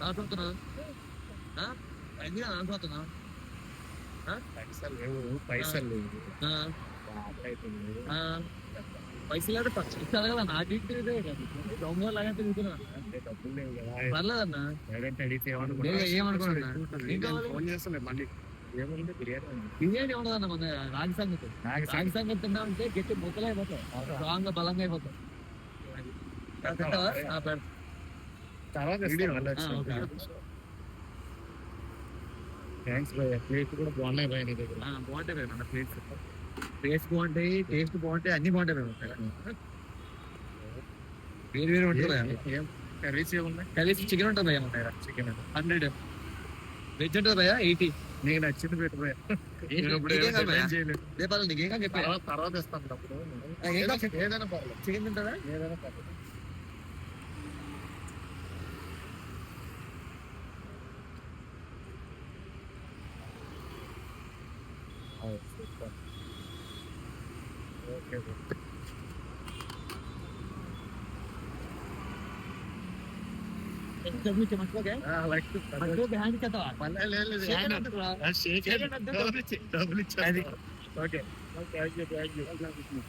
నాటుతున్నా అయింది నాటుతున్నా పైసలు లేవు పైసలు లేవు బాగా అవుతుంది. పైసలు అంటే పచ్చి అడగల నాకు దొంగ లాగా తిరుగుతున్నా పర్లేదన్నా ఏమనుకున్నా? మళ్ళీ బిర్యానీ ఉండదన్న మన రాగి సంగతి రాగి సంగతి తిన్నా అంటే గట్టి ముక్కలు అయిపోతాయి బలంగా అయిపోతాయి థ్యాంక్స్ భయ్య ప్లేట్ కూడా బాగున్నాయి భయ్య నీ దగ్గర. బాగుంటాయి భయ్య మన ప్లేట్స్ ప్లేట్స్ బాగుంటాయి టేస్ట్ బాగుంటాయి అన్ని బాగుంటాయి మన దగ్గర. వేరు వేరు ఉంటుంది. ఏం కర్రీస్ ఏమున్నాయి కర్రీస్ చికెన్ ఉంటుంది మన దగ్గర. చికెన్ హండ్రెడ్ వెజ్ ఉంటుంది భయ్య? ఎయిటీ నీకు నచ్చింది పెట్టు నేను ఇప్పుడు నీకేం ఏం కావాలి భయ్య? చేయలేదు. రేపాలు నీకేం? చెప్పా. తర్వాత ఇస్తాను ఏదైనా కావాలి? ఏదైనా పర్లేదు. చికెన్ తింటారా ఏదైనా పర్లేదు. ఓకే చదివించే మర్చిపోకే లైక్ మర్చిపోకే హ్యాండ్ చేస్తావా మళ్ళీ లేదు Shake hand అంటురా. Sheikh Shake hand అంటురా. డబ్బులు ఇచ్చి డబ్బులు అది. ఇచ్చి okay thank you thank you